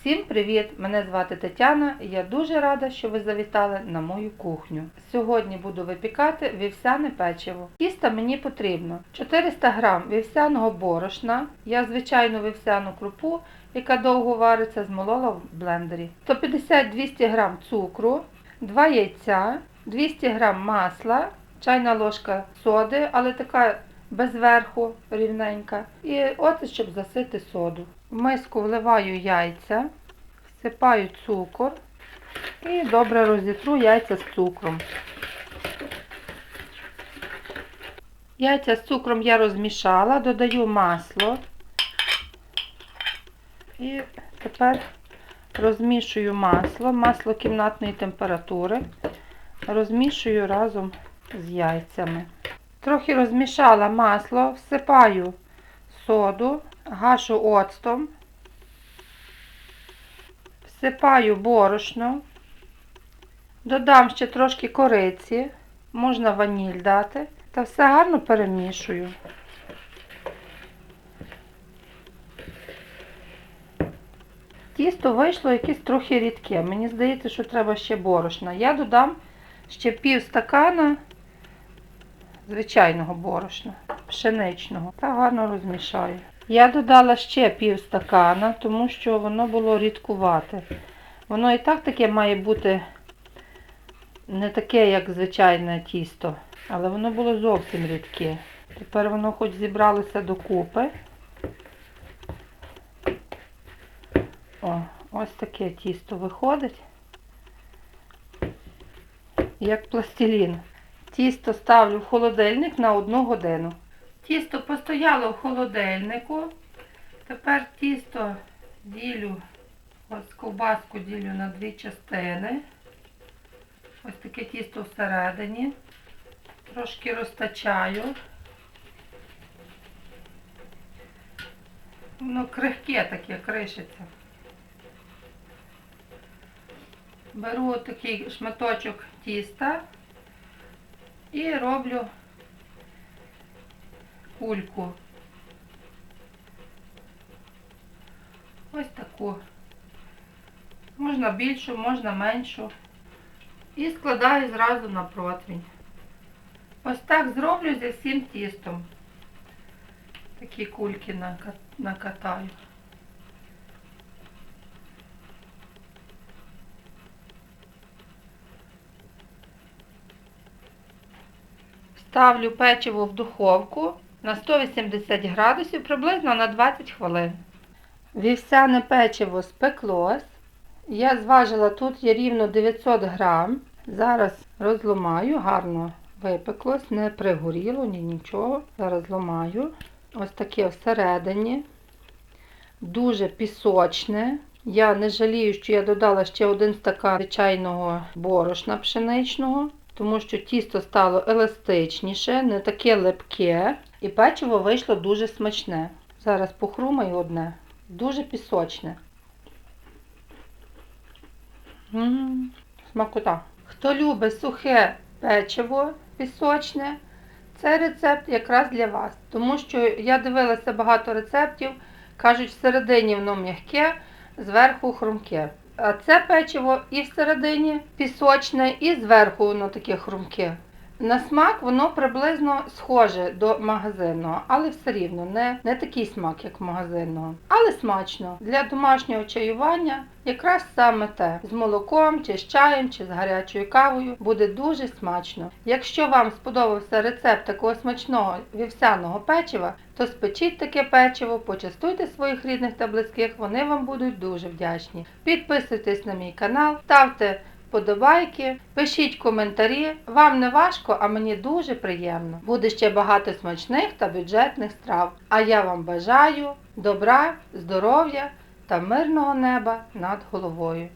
Всім привіт! Мене звати Тетяна і я дуже рада, що ви завітали на мою кухню. Сьогодні буду випікати вівсяне печиво. Тіста мені потрібно 400 г вівсяного борошна. Я звичайну вівсяну крупу, яка довго вариться, змолола в блендері. 150-200 г цукру, 2 яйця, 200 г масла, чайна ложка соди, але така без верху рівненька. І оце, щоб засити соду. В миску вливаю яйця, всипаю цукор і добре розітру яйця з цукром. Яйця з цукром я розмішала, додаю масло. І тепер розмішую масло, масло кімнатної температури, розмішую разом з яйцями. Трохи розмішала масло, всипаю соду, гашу оцтом, всипаю борошно, додам ще трошки кориці, можна ваніль дати, та все гарно перемішую. Тісто вийшло якесь трохи рідке. Мені здається, що треба ще борошна. Я додам ще пів стакана звичайного борошна, пшеничного, та гарно розмішаю. Я додала ще пів стакана, тому що воно було рідкувате. Воно і так таке має бути не таке, як звичайне тісто, але воно було зовсім рідке. Тепер воно хоч зібралося докупи. О, ось таке тісто виходить, як пластилін. Тісто ставлю в холодильник на 1 годину. Тісто постояло в холодильнику. Тепер тісто ділю, ось ковбаску ділю на дві частини. Ось таке тісто всередині. Трошки розтачаю. Воно крихке таке, кришиться. Беру такий шматочок тіста і роблю кульку. Ось таку. Можна більшу, можна меншу. І складаю зразу на противень. Ось так зроблю зі всім тістом. Такі кульки накатаю. Ставлю печиво в духовку на 180 градусів приблизно на 20 хвилин. Вівсяне печиво спеклось. Я зважила, тут є рівно 900 грам. Зараз розломаю, гарно випеклось, не пригоріло, ні нічого. Зараз ломаю. Ось таке всередині. Дуже пісочне. Я не жалію, що я додала ще один стакан звичайного борошна пшеничного тому що тісто стало еластичніше, не таке липке, і печиво вийшло дуже смачне. Зараз похрумаю одне, дуже пісочне. М -м -м, смакота. Хто любить сухе печиво пісочне, це рецепт якраз для вас. Тому що я дивилася багато рецептів, кажуть, всередині воно м'яке, зверху хрумке. А це печиво і всередині пісочне, і зверху воно таке хрумке. На смак воно приблизно схоже до магазинного, але все рівно не, не такий смак, як магазинного. Але смачно. Для домашнього чаювання якраз саме те. З молоком, чи з чаєм, чи з гарячою кавою буде дуже смачно. Якщо вам сподобався рецепт такого смачного вівсяного печива, то спечіть таке печиво, почастуйте своїх рідних та близьких, вони вам будуть дуже вдячні. Підписуйтесь на мій канал, ставте вподобайки, пишіть коментарі. Вам не важко, а мені дуже приємно. Буде ще багато смачних та бюджетних страв. А я вам бажаю добра, здоров'я та мирного неба над головою.